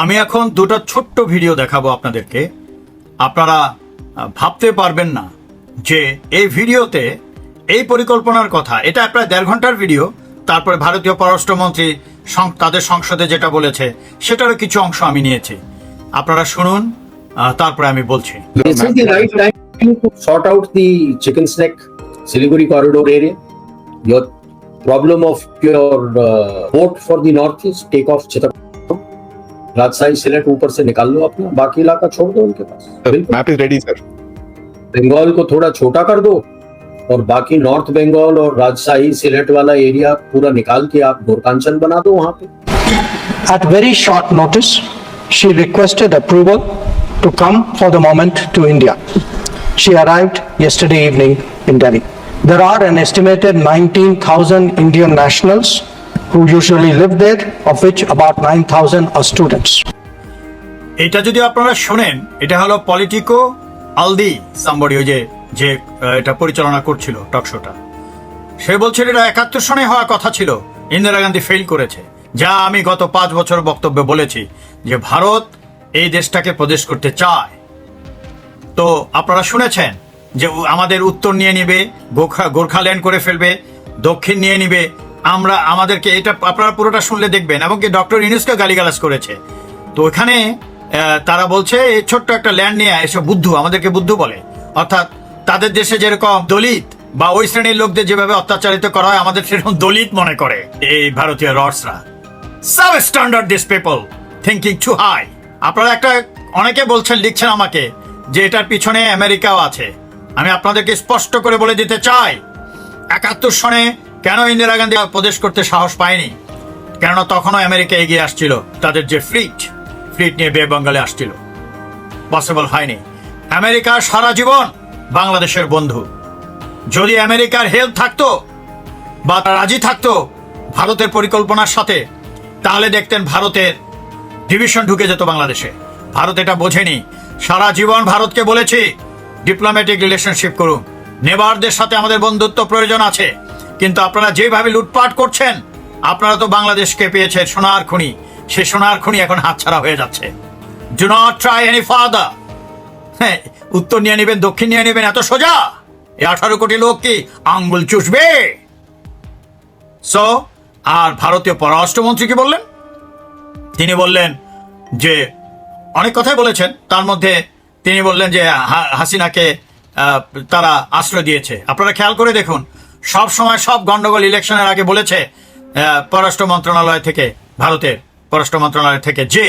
আমি এখন দুটো ছোট্ট ভিডিও দেখাবো আপনাদেরকে আপনারা ভাবতে পারবেন না যে এই ভিডিওতে এই পরিকল্পনার কথা এটা প্রায় দেড় ঘণ্টার ভিডিও তারপরে ভারতীয় পররাষ্ট্রমন্ত্রী তাদের সংসদে যেটা বলেছে সেটারও কিছু অংশ আমি নিয়েছি আপনারা শুনুন তারপরে আমি বলছি sort out the chicken snack Siliguri corridor area. Your problem of your uh, vote for the northeast, take off. Rajshahi Sylhet ऊपर से निकाल लो अपना बाकी इलाका छोड़ दो उनके पास map is ready sir Bengal को थोड़ा छोटा कर दो और बाकी नॉर्थ बंगाल और राजशाही सिलेट वाला एरिया पूरा निकाल के आप गोरकांचल बना दो वहाँ पे At very short notice, she requested approval to come for the moment to India. She arrived yesterday evening in Delhi. There are an estimated 19,000 Indian nationals who usually live there, of which about 9,000 are students. এটা যদি আপনারা শোনেন এটা হলো Politico Aldi somebody ওই যে যে এটা পরিচালনা করছিল টকশোটা সে বলছিল এটা একাত্তর সনে হওয়ার কথা ছিল। ইন্দিরা গান্ধী ফেল করেছে। যা আমি গত পাঁচ বছর বক্তব্যে বলেছি যে ভারত এই দেশটাকে প্রদেশ করতে চায়। তো আপনারা শুনেছেন যে আমাদের উত্তর নিয়ে নিবে গোর্খা গোর্খাল্যান্ড করে ফেলবে দক্ষিণ নিয়ে নিবে আমরা আমাদেরকে এটা আপনারা পুরোটা শুনলে দেখবেন, এবং কি ডক্টর ইউনুসকে গালিগালাজ করেছে। তো ওখানে তারা বলছে এই ছোট্ট একটা ল্যান্ড নিয়ে এসব বুদ্ধু, আমাদেরকে বুদ্ধু বলে। অর্থাৎ তাদের দেশে যেরকম দলিত বা ওই শ্রেণির লোকদের যেভাবে অত্যাচারিত করা হয়, আমাদের সেরকম দলিত মনে করে এই ভারতীয় রসরা sub standard this people thinking too high আপনারা একটা, অনেকে বলছেন, লিখছেন আমাকে, যে এটার পিছনে আমেরিকাও আছে। আমি আপনাদেরকে স্পষ্ট করে বলে দিতে চাই, একাত্তর সনে কেন ইন্দিরা গান্ধী প্রদেশ করতে সাহস পায়নি? কেননা তখনও আমেরিকা এগিয়ে আসছিল, তাদের যে ফ্লিট ফ্লিট নিয়ে বে বেঙ্গলে আসছিল। পসিবল হয়নি। আমেরিকা সারা জীবন বাংলাদেশের বন্ধু। যদি আমেরিকার হেল্প থাকতো বা রাজি থাকতো ভারতের পরিকল্পনার সাথে, তাহলে দেখতেন ভারতের ডিভিশন ঢুকে যেত বাংলাদেশে। ভারত এটা বোঝেনি। সারা জীবন ভারতকে বলেছি ডিপ্লোম্যাটিক রিলেশনশিপ করুন। নেবারদের সাথে আমাদের বন্ধুত্ব প্রয়োজন আছে। কিন্তু আপনারা যেভাবে লুটপাট করছেন, আপনারা তো বাংলাদেশকে পেয়েছেন সোনার খুনি। সে সোনার খনি এখন হাতছাড়া হয়ে যাচ্ছে। Do not try any father হ্যাঁ উত্তর নিয়ে নেবেন, দক্ষিণ নিয়ে নেবেন, এত সোজা? এই আঠারো কোটি লোক কি আঙ্গুল চুষবে? সো আর ভারতীয় পররাষ্ট্রমন্ত্রী কি বললেন? তিনি বললেন যে, অনেক কথাই বলেছেন, তার মধ্যে তিনি বললেন যে হাসিনাকে তারা আশ্রয় দিয়েছে। আপনারা খেয়াল করে দেখুন সব সময় সব গন্ডগোল ইলেকশনের আগে বলেছে পররাষ্ট্র মন্ত্রণালয় থেকে, ভারতের পররাষ্ট্র মন্ত্রণালয় থেকে যে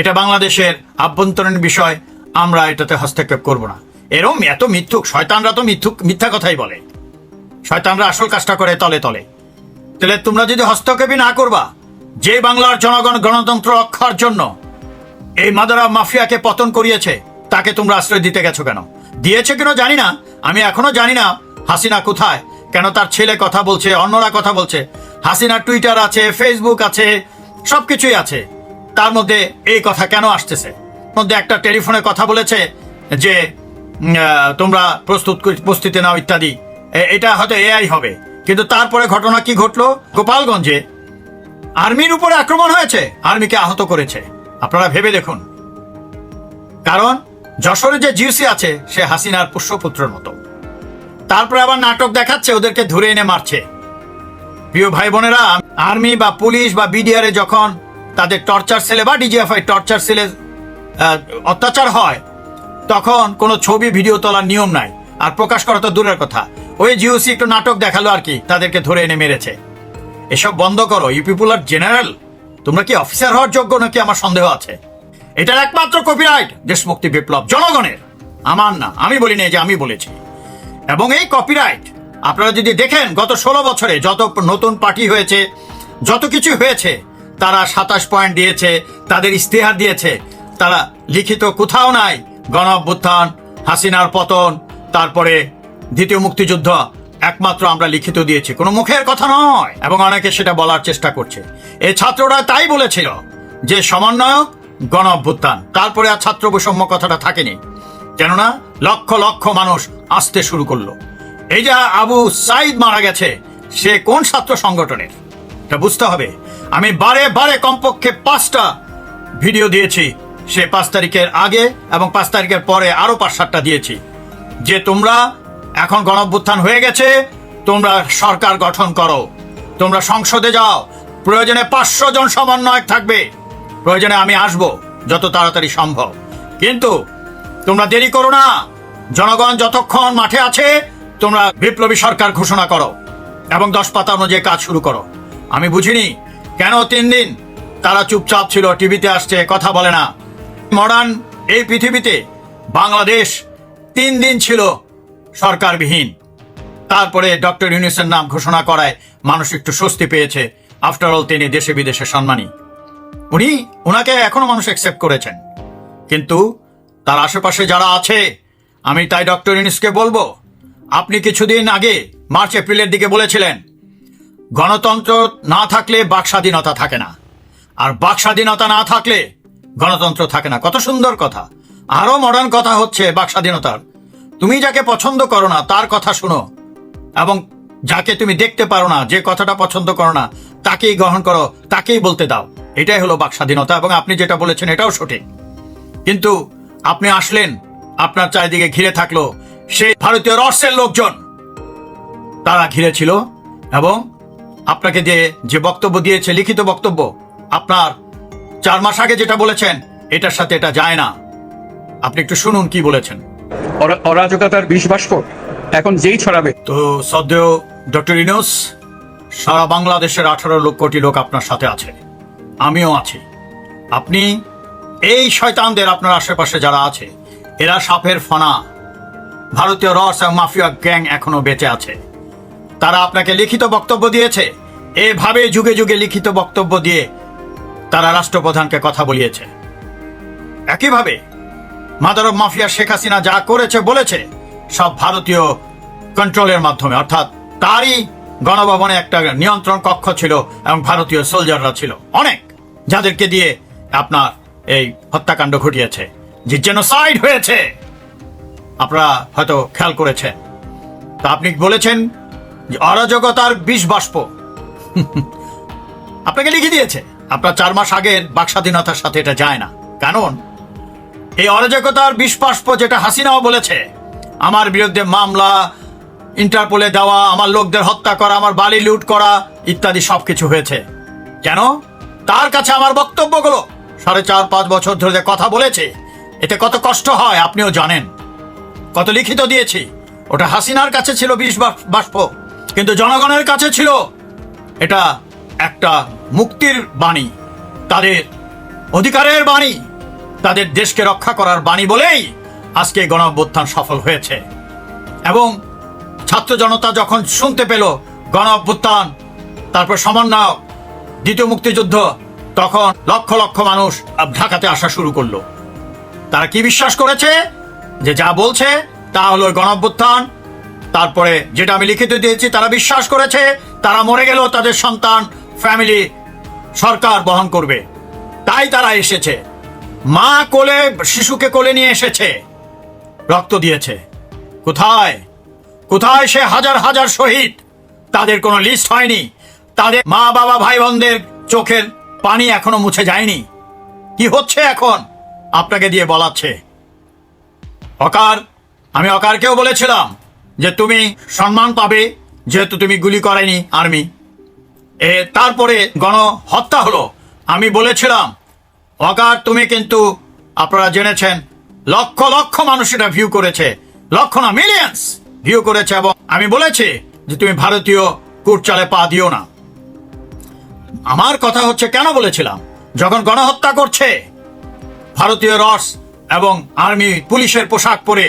এটা বাংলাদেশের আভ্যন্তরীণ বিষয়, আমরা এটাতে হস্তক্ষেপ করব না। এরম এত মিথ্যুক, শয়তানরা তো মিথ্যুক, মিথ্যা কথাই বলে। শয়তানরা আসল কাজটা করে তলে তলে। তাহলে তোমরা যদি হস্তক্ষেপই না করবা, যে বাংলার জনগণ গণতন্ত্র রক্ষার জন্য এই মাদারা মাফিয়াকে পতন করিয়েছে, তাকে তোমরা আশ্রয় দিতে গেছো কেন? দিয়েছে কেন জানি না, আমি এখনও জানি না হাসিনা কোথায়? কেন তার ছেলে কথা বলছে, অন্যরা কথা বলছে? হাসিনার টুইটার আছে ফেসবুক আছে, সবকিছুই আছে। তার মধ্যে এই কথা কেন আসতেছে? মধ্যে একটা টেলিফোনে কথা বলেছে যে তোমরা প্রস্তুত প্রস্তুতি নাও ইত্যাদি। এটা হয়তো এআই হবে। কিন্তু তারপরে ঘটনা কি ঘটলো? গোপালগঞ্জে আর্মির উপরে আক্রমণ হয়েছে। আর্মিকে আহত করেছে। আপনারা ভেবে দেখুন। কারণ যশোরে যে জিউসি আছে, সে হাসিনার পুষ্যপুত্রের মতো। তারপরে আবার নাটক দেখাচ্ছে, ওদেরকে ধরে এনে মারছে। প্রিয় ভাই বোনেরা, আর্মি বা পুলিশ বা বিডিআর যখন তাদের টর্চার সেলে বা ডিজিএফআই টর্চার সেলে অত্যাচার হয়, তখন কোনো ছবি, ভিডিও তোলার নিয়ম নাই। আর প্রকাশ করা তো দূরের কথা। ওই জিওসি একটু নাটক দেখাল আর কি, তাদেরকে ধরে এনে মেরেছে। এসব বন্ধ করো, ইউ পিপুল জেনারেল। তোমরা কি অফিসার হওয়ার যোগ্য নাকি আমার সন্দেহ আছে? এটার একমাত্র কপিরাইট দেশমুক্তি বিপ্লব, জনগণের। আমার না, আমি বলি না যে আমি বলেছি। এবং এই কপিরাইট আপনারা যদি দেখেন, গত ষোলো বছরে যত নতুন পার্টি হয়েছে, যত কিছু হয়েছে, তারা সাতাশ পয়েন্ট দিয়েছে, তাদের ইস্তেহার দিয়েছে। তারা লিখিত কোথাও নাই গণ অভ্যুত্থান হাসিনার পতন, তারপরে দ্বিতীয় মুক্তিযুদ্ধ, একমাত্র আমরা লিখিত দিয়েছি। কোনো মুখের কথা নয়, এবং অনেকে সেটা বলার চেষ্টা করছে। এই ছাত্ররা তাই বলেছিল যে সমন্বয়ক গণ অভ্যুত্থান তারপরে আর ছাত্র বৈষম্য কথাটা থাকেনি। কেননা লক্ষ লক্ষ মানুষ আসতে শুরু করল। এই যা আবু সাইদ মারা গেছে, সে কোন ছাত্র সংগঠনের? এটা বুঝতে হবে। আমি বারে বারে কমপক্ষে পাঁচটা ভিডিও দিয়েছি। সে পাঁচ তারিখের আগে এবং পাঁচ তারিখের পরে আরও পাঁচ সাতটা দিয়েছি। যে তোমরা এখন গণঅভ্যুত্থান হয়ে গেছে, তোমরা সরকার গঠন করো। তোমরা সংসদে যাও। প্রয়োজনে পাঁচশো জন সমন্বয়ক থাকবে। প্রয়োজনে আমি আসব, যত তাড়াতাড়ি সম্ভব। কিন্তু তোমরা দেরি করো না। জনগণ যতক্ষণ মাঠে আছে, তোমরা বিপ্লবী সরকার ঘোষণা করো এবং দশ পাতা অনুযায়ী কাজ শুরু করো। আমি বুঝিনি কেন তিন দিন? তারা চুপচাপ ছিল, টিভিতে আসছে, কথা বলে না। মডার্ন এই পৃথিবীতে বাংলাদেশ তিন দিন ছিল সরকারবিহীন। তারপরে ডক্টর ইউনিসের নাম ঘোষণা করায় মানুষ একটু স্বস্তি পেয়েছে। আফটার অল তিনি দেশে বিদেশে সম্মানী। উনি ওনাকে এখনও মানুষ অ্যাকসেপ্ট করেছেন। কিন্তু তার আশেপাশে যারা আছে আমি তাই ডক্টর ইউনিসকে বলব, আপনি কিছুদিন আগে মার্চ, এপ্রিলের দিকে বলেছিলেন, গণতন্ত্র না থাকলে বাক স্বাধীনতা থাকে না। আর বাক স্বাধীনতা না থাকলে গণতন্ত্র থাকে না। কত সুন্দর কথা। আরও মডার্ন কথা হচ্ছে বাক স্বাধীনতার তুমি যাকে পছন্দ করো না, তার কথা শুনো। এবং যাকে তুমি দেখতে পারো না, যে কথাটা পছন্দ করো না, তাকেই গ্রহণ করো, তাকেই বলতে দাও। এটাই হলো বাক স্বাধীনতা এবং আপনি যেটা বলেছেন, এটাও সঠিক। কিন্তু আপনি আসলেন আপনার চারিদিকে ঘিরে থাকল সেই ভারতীয় রহস্যের লোকজন। তারা ঘিরে ছিল এবং আপনাকে দিয়ে যে বক্তব্য দিয়েছে লিখিত বক্তব্য আপনার চার মাস আগে যেটা বলেছেন এটার সাথে এটা যায় না। আপনি একটু শুনুন কি বলেছেন। অরাজকতার বিষ বাষ্প এখন যেই ছড়াবে। তো সদ্যেও ডক্টর ইনোস সারা বাংলাদেশের আঠারো লক্ষ কোটি লোক আপনার সাথে আছে। আমিও আছি। আপনি এই শয়তানদের আপনার আশেপাশে যারা আছে এরা সাপের ফনা। ভারতীয় রস এবং মাফিয়া গ্যাং এখনও বেঁচে আছে। তারা আপনাকে লিখিত বক্তব্য দিয়েছে। এভাবে যুগে যুগে লিখিত বক্তব্য দিয়ে তারা রাষ্ট্রপ্রধানকে কথা বলিয়েছে। একইভাবে মাদার মাফিয়া শেখ হাসিনা যা করেছে, বলেছে, সব ভারতীয় কন্ট্রোলের মাধ্যমে। অর্থাৎ তারই গণভবনে একটা নিয়ন্ত্রণ কক্ষ ছিল এবং ভারতীয় সোলজাররা ছিল। অনেক যাদেরকে দিয়ে আপনার এই হত্যাকাণ্ড ঘটিয়েছে। যে জেনোসাইড হয়েছে। আপনারা হয়তো খেয়াল করেছেন। তা আপনি বলেছেন যে অরাজকতার বিষ বাষ্প। আপনাকে লিখে দিয়েছে। আপনার চার মাস আগের বাক স্বাধীনতার সাথে এটা যায় না। কারণ এই অরাজকতার বিস্পাস্প যেটা হাসিনাও বলেছে, আমার বিরুদ্ধে মামলা, ইন্টারপোলে দেওয়া, আমার লোকদের হত্যা করা, আমার বাড়ি লুট করা ইত্যাদি সবকিছু হয়েছে। কেন? তার কাছে আমার বক্তব্যগুলো। সাড়ে চার, পাঁচ বছর ধরে কথা বলেছে এতে কত কষ্ট হয় আপনিও জানেন। কত লিখিত দিয়েছি। ওটা হাসিনার কাছে ছিল বিষ বাষ্প, কিন্তু জনগণের কাছে ছিল এটা একটা মুক্তির বাণী, তাদের অধিকারের বাণী, তাদের দেশকে রক্ষা করার বাণী বলেই আজকে গণ সফল হয়েছে। এবং ছাত্র জনতা যখন শুনতে পেল গণ অভ্যুত্থান তারপর সমন্বয়ক দ্বিতীয় মুক্তিযুদ্ধ, তখন লক্ষ লক্ষ মানুষ ঢাকাতে আসা শুরু করল। তারা কি বিশ্বাস করেছে? যে যা বলছে, তা হলো গণ অভ্যুত্থান তারপরে যেটা আমি লিখিত দিয়েছি, তারা বিশ্বাস করেছে, তারা মরে গেলেও তাদের সন্তান, ফ্যামিলি, সরকার বহন করবে। তাই তারা এসেছে। মা কোলে, শিশুকে কোলে নিয়ে এসেছে। রক্ত দিয়েছে। কোথায়? কোথায় সে হাজার হাজার শহীদ? তাদের কোনো লিস্ট হয়নি। তাদের মা বাবা ভাই বোনদের চোখের পানি এখনও মুছে যায়নি। কি হচ্ছে এখন? আপনাকে দিয়ে বলাচ্ছে। অকার, আমি অকারকেও বলেছিলাম যে তুমি সম্মান পাবে, যেহেতু তুমি গুলি করেনি আর্মি। এ, তারপরে গণ হত্যা হলো। আমি বলেছিলাম, অকার, তুমি কিন্তু, আপনারা জেনেছেন, লক্ষ লক্ষ মানুষ এটা ভিউ করেছে, লক্ষ না মিলিয়ন্স ভিউ করেছে এবং আমি বলেছি যে তুমি ভারতীয় কুটচালে পা দিও না। আমার কথা হচ্ছে কেন বলেছিলাম? যখন গণহত্যা করছে ভারতীয় রস এবং আর্মি পুলিশের পোশাক পরে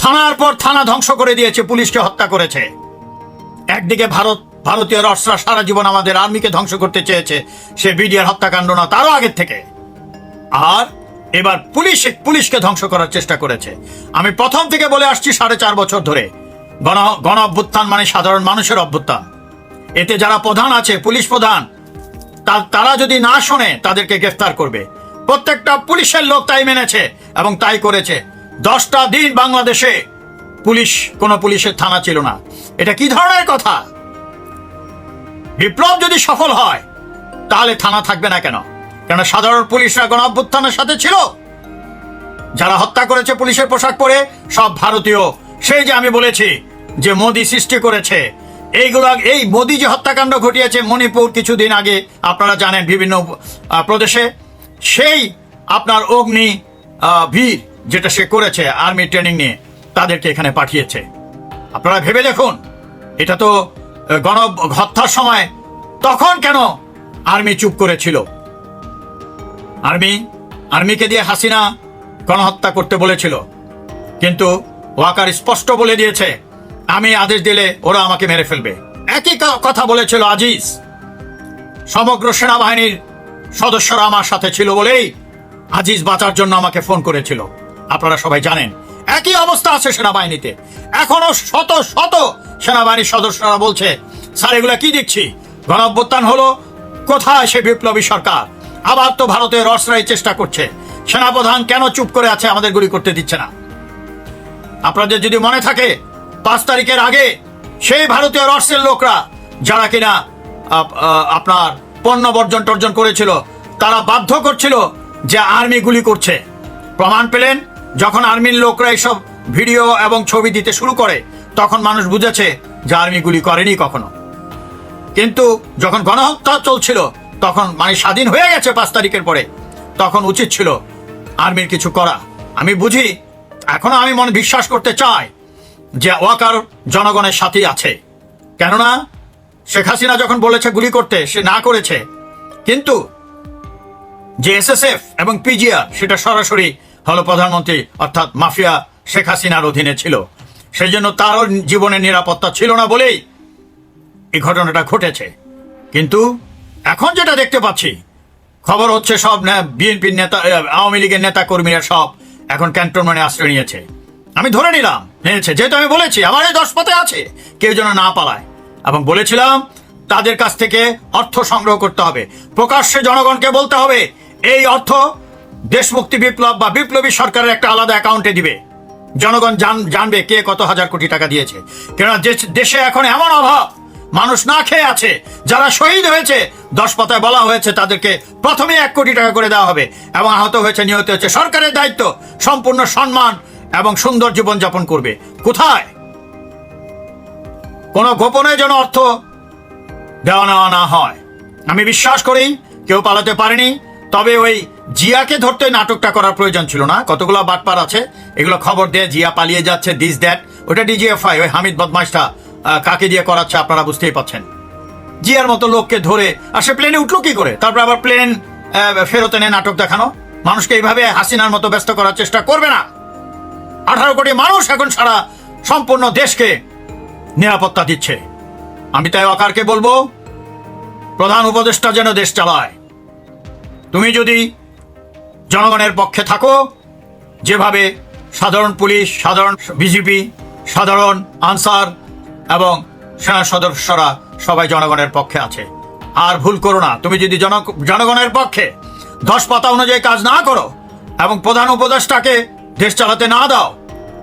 থানার পর থানা ধ্বংস করে দিয়েছে, পুলিশকে হত্যা করেছে। একদিকে ভারত, ভারতীয় রসরা সারা জীবন আমাদের আর্মিকে ধ্বংস করতে চেয়েছে, সে বিডিআর হত্যাকাণ্ড না, তারও আগের থেকে। আর এবার পুলিশ, পুলিশকে ধ্বংস করার চেষ্টা করেছে। আমি প্রথম থেকে বলে আসছি সাড়ে চার বছর ধরে। গণ গণ অভ্যুত্থান মানে সাধারণ মানুষের অভ্যুত্থান। এতে যারা প্রধান আছে, পুলিশ প্রধান তারা যদি না শোনে, তাদেরকে গ্রেফতার করবে। প্রত্যেকটা পুলিশের লোক তাই মেনেছে এবং তাই করেছে। দশটা দিন বাংলাদেশে পুলিশ, কোনো পুলিশের থানা ছিল না। এটা কি ধরনের কথা? বিপ্লব যদি সফল হয়, তাহলে থানা থাকবে না কেন? কেন সাধারণ পুলিশরা গণ অভ্যুত্থানের সাথে ছিল। যারা হত্যা করেছে পুলিশের পোশাক পরে, সব ভারতীয়। সেই যে আমি বলেছি যে মোদি সৃষ্টি করেছে, এইগুলো এই মোদি যে হত্যাকাণ্ড ঘটিয়েছে মণিপুর কিছুদিন আগে, আপনারা জানেন বিভিন্ন প্রদেশে। সেই আপনার অগ্নি বীর যেটা সে করেছে আর্মি ট্রেনিং নিয়ে, তাদেরকে এখানে পাঠিয়েছে। আপনারা ভেবে দেখুন, এটা তো গণ হত্যার সময়, তখন কেন আর্মি চুপ করেছিল? আর্মি, আর্মিকে দিয়ে হাসিনা গণহত্যা করতে বলেছিল। কিন্তু ওয়াকার স্পষ্ট বলে দিয়েছে, আমি আদেশ দিলে ওরা আমাকে মেরে ফেলবে। একই কথা বলেছিল আজিজ। সমগ্র সেনাবাহিনীর সদস্যরা আমার সাথে ছিল বলেই আজিজ বাঁচার জন্য আমাকে ফোন করেছিল। আপনারা সবাই জানেন, একই অবস্থা আছে সেনাবাহিনীতে। এখনও শত শত সেনাবাহিনীর সদস্যরা বলছে, স্যার, এগুলা কি দেখছি? গণঅভ্যুত্থান হলো, কোথায় সে বিপ্লবী সরকার? আবার তো ভারতের রসরাই চেষ্টা করছে। সেনাপ্রধান কেন চুপ করে আছে আমাদের গুলি করতে দিচ্ছে না? আপনাদের যদি মনে থাকে, পাঁচ তারিখের আগে সেই ভারতীয় রসের লোকরা, যারা কিনা আপনার পণ্য বর্জন টর্জন করেছিল। তারা বাধ্য করছিল যে আর্মি গুলি করছে। প্রমাণ পেলেন, যখন আর্মির লোকরা এইসব ভিডিও এবং ছবি দিতে শুরু করে, তখন মানুষ বুঝেছে যে আর্মি গুলি করেনি কখনো। কিন্তু যখন গণহত্যা চলছিল, তখন মানে স্বাধীন হয়ে গেছে পাঁচ তারিখের পরে, তখন উচিত ছিল আর্মির কিছু করা। আমি বুঝি, এখনও আমি মনে বিশ্বাস করতে চাই যে ওয়াকার জনগণের সাথেই আছে। কেননা শেখ হাসিনা যখন বলেছে গুলি করতে, সে না করেছে। কিন্তু যে এসএসএফ এবং পিজিআর, সেটা সরাসরি হলো প্রধানমন্ত্রী, অর্থাৎ মাফিয়া শেখ হাসিনার অধীনে ছিল। সেই জন্য তারও জীবনের নিরাপত্তা ছিল না বলেই এই ঘটনাটা ঘটেছে। কিন্তু এখন যেটা দেখতে পাচ্ছি, খবর হচ্ছে সব বিএনপির নেতা আওয়ামী লীগের নেতা কর্মীরা সব এখন ক্যান্টনমেন্টে আশ্রয় নিয়েছে। আমি ধরে নিলাম, নিয়েছে। যেহেতু আমি বলেছি, আমার এই দশপথে আছে, কেউ যেন না পালায়। এবং বলেছিলাম, তাদের কাছ থেকে অর্থ সংগ্রহ করতে হবে। প্রকাশ্যে জনগণকে বলতে হবে, এই অর্থ দেশমুক্তি বিপ্লব বা বিপ্লবী সরকারের একটা আলাদা অ্যাকাউন্টে দিবে। জনগণ জান- জানবে কে কত হাজার কোটি টাকা দিয়েছে। কেননা দেশে এখন এমন অভাব, মানুষ না খেয়ে আছে। যারা শহীদ হয়েছে, দশ পাতায় বলা হয়েছে তাদেরকে প্রথমে এক কোটি টাকা করে দেওয়া হবে এবং আহত হয়েছে, নিহত হয়েছে সরকারের দায়িত্ব, সম্পূর্ণ সম্মান এবং সুন্দর জীবন যাপন করবে। কোথায়? কোন গোপনে যেন অর্থ দেওয়া নেওয়া না হয়। আমি বিশ্বাস করি, কেউ পালাতে পারেনি, তবে ওই জিয়াকে ধরতে নাটকটা করার প্রয়োজন ছিল না। কতগুলো বাটপার আছে, এগুলো খবর দিয়ে জিয়া পালিয়ে যাচ্ছে দিস দ্যাট ওটা ডিজিএফআই ওই হামিদ বদমাইশটা কাকে দিয়ে করাচ্ছে আপনারা বুঝতেই পাচ্ছেন। জিয়ার মতো লোককে ধরে, আর সে প্লেনে উঠল কি করে? তারপর আবার প্লেন ফেরত এনে নাটক দেখানো? মানুষকে এইভাবে হাসিনার মতো ব্যস্ত করার চেষ্টা করবে না? আঠারো কোটি মানুষ এখন সারা সম্পূর্ণ দেশকে নিরাপত্তা দিচ্ছে। আমি তাই অকারকে বলব, প্রধান উপদেষ্টা যেন দেশ চালায়। তুমি যদি জনগণের পক্ষে থাকো, যেভাবে সাধারণ পুলিশ, সাধারণ বিজেপি সাধারণ আনসার এবং সেনা সদস্যরা সবাই জনগণের পক্ষে আছে। আর ভুল করো না, তুমি যদি জন, জনগণের পক্ষে দশ পাতা অনুযায়ী কাজ না করো এবং প্রধান উপদেষ্টাকে দেশ চালাতে না দাও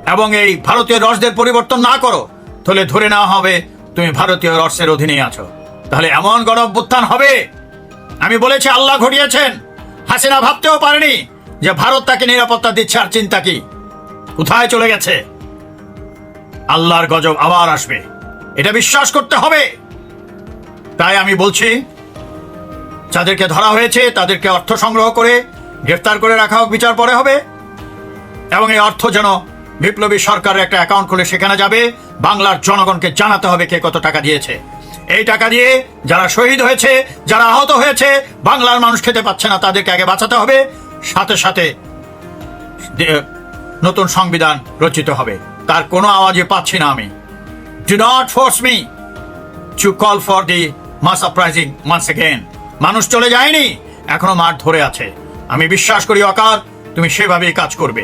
এবং এই ভারতীয় রসদের পরিবর্তন না করো তাহলে ধরে নেওয়া হবে। তুমি ভারতীয় রসের অধীনে আছো। তাহলে এমন গণ অভ্যুত্থান হবে? আমি বলেছি, আল্লাহ ঘটিয়েছেন। হাসিনা ভাবতেও পারেনি যে ভারত তাকে নিরাপত্তা দিচ্ছে আর চিন্তা কি। কোথায় চলে গেছে? আল্লাহর গজব আবার আসবে। এটা বিশ্বাস করতে হবে। তাই আমি বলছি, যাদেরকে ধরা হয়েছে, তাদেরকে অর্থ সংগ্রহ করে গ্রেফতার করে রাখা হোক, বিচার পরে হবে। এবং এই অর্থ যেন বিপ্লবী সরকারের একটা অ্যাকাউন্ট খুলে সেখানে যাবে। বাংলার জনগণকে জানাতে হবে কে কত টাকা দিয়েছে। এই টাকা দিয়ে যারা শহীদ হয়েছে, যারা আহত হয়েছে, বাংলার মানুষ খেতে পাচ্ছে না, তাদেরকে আগে বাঁচাতে হবে। সাথে সাথে নতুন সংবিধান রচিত হবে। তার কোনো আওয়াজে পাচ্ছি না আমি। Do not force me to call for the mass uprising মান্স again মানুষ চলে যায়নি, এখনও মাঠ ধরে আছে। আমি বিশ্বাস করি অকার, তুমি সেভাবেই কাজ করবে।